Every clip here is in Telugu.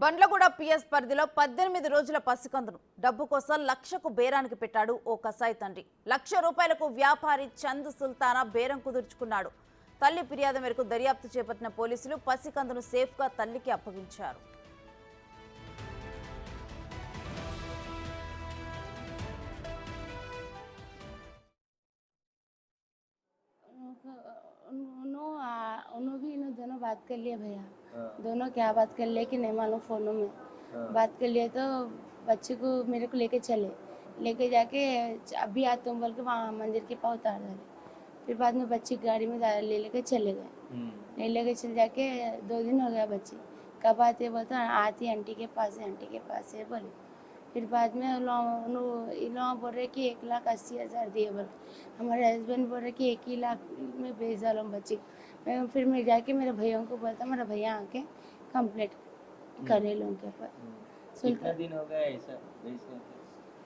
బండ్లగూడ పిఎస్ పరిధిలో పద్దెనిమిది రోజుల పసికందును డబ్బు కోసం లక్షకు బేరానికి పెట్టాడు ఓ కసాయి తండ్రి. లక్ష రూపాయలకు వ్యాపారి చంద్ సుల్తానా బేరం కుదుర్చుకున్నాడు. తల్లి ఫిర్యాదు మేరకు దర్యాప్తు చేపట్టిన పోలీసులు పసికందును సేఫ్గా తల్లికి అప్పగించారు. बात कर लिया भैया। दोनों क्या बात कर लिए कि नहीं मालूम फोनों में। बात कर लिए तो बच्चे को मेरे को लेके चले। लेके जाके अभी आ तुम बोल के वहाँ मंदिर के पास उतार डाले। फिर बाद में बच्ची गाड़ी में ले लेके चले गए। ले लेके चल जाके दो दिन हो गया बच्ची। कब आते बोलते आती आंटी के पास है आंटी के पास है बोले। फिर बाद में लोग- बोल रहे कि एक लाख अस्सी हज़ार दिए बोले। हमारे हस्बैंड बोल रहे कि एक ही लाख में भेज डालो बच्ची। मैं फिर मैं जाके मेरे भैया को बोलता मेरा भैया आके कंप्लेंट करे लोगों के ऊपर। कितना दिन हो गया ऐसा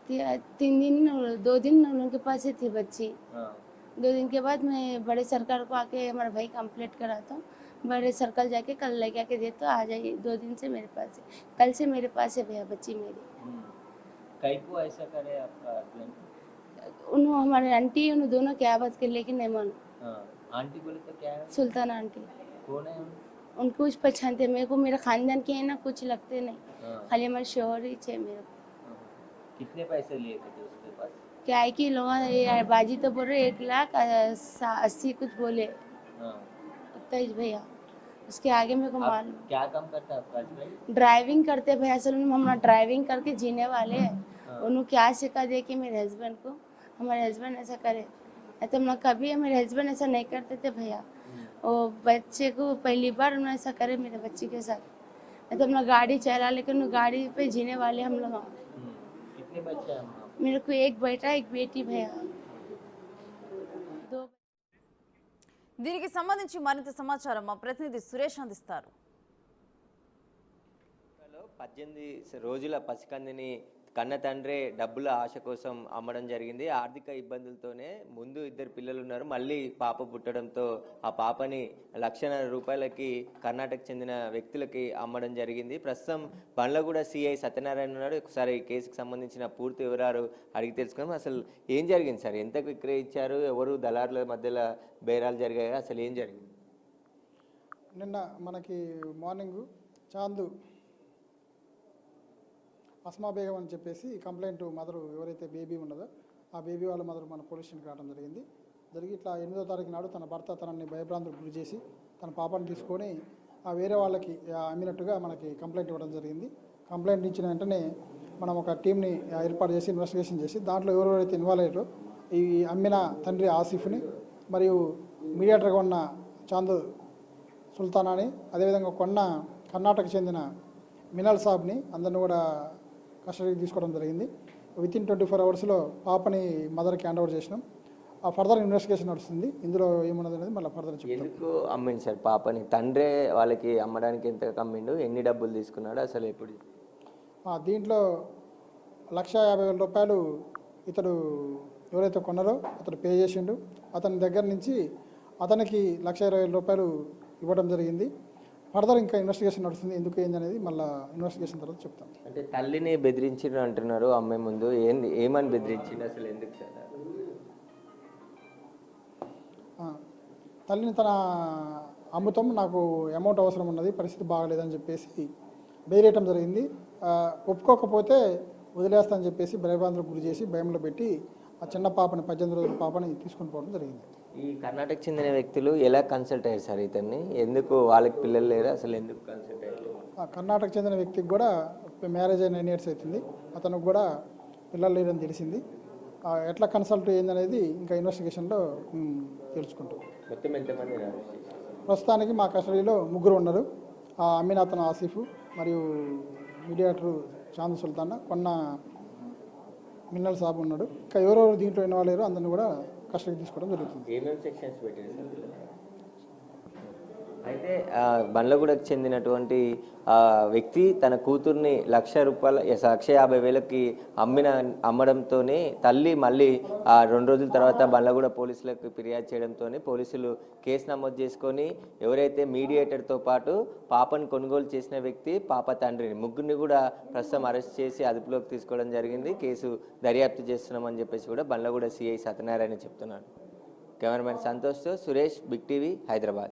ती- तीन दिन दो दिन उनके पास ही थी बच्ची। हाँ। दो दिन के बाद मैं बड़े सर्कल को आके हमारा भाई कंप्लेंट कराता हूँ बड़े सर्कल जाके कल लेके आके देता हूँ आ जाइए दो दिन से मेरे पास है। कल से मेरे पास है भैया बच्ची मेरी। हम्म। कई को ऐसा करे आपका उन्होंने हमारे आंटी उन्होंने दोनों क्या बात कर लेकिन नहीं हाँ। आंटी बोले तो क्या है? सुल्तान आंटी। कौन है उनको कुछ पहचानते मेरे को मेरा खानदान के है ना कुछ लगते नहीं। हाँ, खाली हमारे शोहर ही थे मेरे। को हाँ। कितने पैसे लिए थे उसके पास? क्या है कि लोग बाजी तो बोल रहे एक लाख अस्सी कुछ बोले। हाँ। तेज भैया उसके आगे मेरे को मालूम। क्या काम करता है ड्राइविंग करते भैया असल में हम ड्राइविंग करके जीने वाले हैं। उन्होंने क्या सिखा दे कि मेरे हस्बैंड को हमारे हस्बैंड ऐसा करे तो हम लोग कभी मेरे हस्बैंड ऐसा नहीं करते थे भैया हम्म, वो बच्चे को पहली बार उन्होंने ऐसा करे मेरे बच्चे के साथ नहीं तो हम लोग गाड़ी चला लेकिन वो गाड़ी पे जीने वाले हम लोग हम्म। कितने बच्चे हैं वहाँ मेरे को एक बेटा एक बेटी भैया दो దీనికి సంబంధించి మరింత సమాచారం మా ప్రతినిధి సురేష్ అందిస్తారు లో పద్దెనిమిది రోజుల పసికందిని కన్న తండ్రే డబ్బుల ఆశ కోసం అమ్మడం జరిగింది. ఆర్థిక ఇబ్బందులతోనే ముందు ఇద్దరు పిల్లలు ఉన్నారు మళ్ళీ పాప పుట్టడంతో ఆ పాపని లక్షన్నర రూపాయలకి కర్ణాటక చెందిన వ్యక్తులకి అమ్మడం జరిగింది. ప్రస్తుతం బండ్లగూడ సిఐ సత్యనారాయణ ఉన్నాడు. ఒకసారి ఈ కేసుకు సంబంధించిన పూర్తి వివరాలు అడిగి తెలుసుకుందాం. అసలు ఏం జరిగింది సార్? ఎంత విక్రయించారు ఎవరు దళారుల మధ్యలో బేరాలు జరిగాయి? అసలు ఏం జరిగింది? నిన్న మనకి మార్నింగ్ చాందు అస్మా బేగం అని చెప్పేసి కంప్లైంట్ మదర్ ఎవరైతే బేబీ ఉన్నదో ఆ బేబీ వాళ్ళ మదర్ మన పోలీస్ స్టేషన్కి రావడం జరిగింది. జరిగి ఇట్లా ఎనిమిదో తారీఖు నాడు తన భర్త తనని భయభ్రాంతులకు గురి చేసి తన పాపను తీసుకొని ఆ వేరే వాళ్ళకి అమ్మినట్టుగా మనకి కంప్లైంట్ ఇవ్వడం జరిగింది. కంప్లైంట్ ఇచ్చిన వెంటనే మనం ఒక టీంని ఏర్పాటు చేసి ఇన్వెస్టిగేషన్ చేసి దాంట్లో ఎవరెవరైతే ఇన్వాల్వ్ అయ్యారో ఈ అమ్మిన తండ్రి ఆసిఫ్ని మరియు మీడియాటర్గా ఉన్న చాంద్ సుల్తానాని అదేవిధంగా కొన్న కర్ణాటక చెందిన మినల్ సాబ్ని అందరిని కూడా కస్టడీకి తీసుకోవడం జరిగింది. విత్ ఇన్ ట్వంటీ ఫోర్ అవర్స్లో పాపని మదర్కి హ్యాండ్ ఓవర్ చేసినాం. ఆ ఫర్దర్ ఇన్వెస్టిగేషన్ నడుస్తుంది. ఇందులో ఏమున్నది అనేది మళ్ళీ ఫర్దర్ ఎందుకు అమ్మిండు సార్ పాపని? తండ్రే వాళ్ళకి అమ్మడానికి ఎంత అమ్మిండు ఎన్ని డబ్బులు తీసుకున్నాడు? అసలు ఎప్పుడు? దీంట్లో లక్ష యాభై వేల రూపాయలు ఇతడు ఎవరైతే కొన్నారో అతడు పే చేసిండు. అతని దగ్గర నుంచి అతనికి లక్ష ఇరవై వేల రూపాయలు ఇవ్వడం జరిగింది. ఫర్దర్ ఇంకా ఇన్వెస్టిగేషన్ నడుస్తుంది ఎందుకు ఏంది అనేది మళ్ళీ ఇన్వెస్టిగేషన్ తర్వాత చెప్తాం. అంటే తల్లిని బెదిరించిండు అంటున్నారు అమ్మాయి ముందు ఏంది ఏమని బెదిరించిండు అసలు ఎందుకు సార్? తల్లిని తన అమ్ముతాం నాకు అమౌంట్ అవసరం ఉన్నది పరిస్థితి బాగలేదని చెప్పేసి బెదిరేయటం జరిగింది. ఒప్పుకోకపోతే వదిలేస్తానని చెప్పేసి భయభ్రాంతులకు గురి చేసి భయంలో పెట్టి ఆ చిన్న పాపని పద్దెనిమిది రోజుల పాపని తీసుకొని పోవడం జరిగింది. ఈ కర్ణాటక చెందిన వ్యక్తులు ఎలా కన్సల్ట్ అయ్యారు సార్ ఇతన్ని? ఎందుకు వాళ్ళకి పిల్లలు లేరు? అసలు ఎందుకు కన్సల్ట్ అయ్యారు? ఆ కర్ణాటక చెందిన వ్యక్తికి కూడా మ్యారేజ్ అయిన నైన్ ఇయర్స్ అవుతుంది. అతనికి కూడా పిల్లలు లేరని తెలిసింది. ఎట్లా కన్సల్ట్ ఏందనేది ఇంకా ఇన్వెస్టిగేషన్లో తెలుసుకుంటాం. మొత్తం ఎంతమంది? ప్రస్తుతానికి మా కస్టడీలో ముగ్గురు ఉన్నారు. ఆ అమీనాథన్ ఆసిఫ్ మరియు మీడియేటర్ చాంద్ సుల్తాన్ కొన్న మిన్నల్ సాబ్ ఉన్నాడు. ఇంకా ఎవరెవరు దీంట్లో ఇన్వాల్వ్ అయ్యారో అందరిని కూడా కస్టడీ తీసుకోవడం జరుగుతుంది. అయితే బండ్లగూడకు చెందినటువంటి వ్యక్తి తన కూతుర్ని లక్ష రూపాయల లక్ష యాభై వేలకి అమ్మిన అమ్మడంతోనే తల్లి మళ్ళీ ఆ రెండు రోజుల తర్వాత బండ్లగూడ పోలీసులకు ఫిర్యాదు చేయడంతోనే పోలీసులు కేసు నమోదు చేసుకొని ఎవరైతే మీడియేటర్తో పాటు పాపను కొనుగోలు చేసిన వ్యక్తి పాప తండ్రిని ముగ్గురిని కూడా ప్రస్తుతం అరెస్ట్ చేసి అదుపులోకి తీసుకోవడం జరిగింది. కేసు దర్యాప్తు చేస్తున్నామని చెప్పేసి కూడా బండ్లగూడ సిఐ సత్యనారాయణ చెప్తున్నాడు. కెమెరామెన్ సంతోష్తో సురేష్ బిగ్ టీవీ హైదరాబాద్.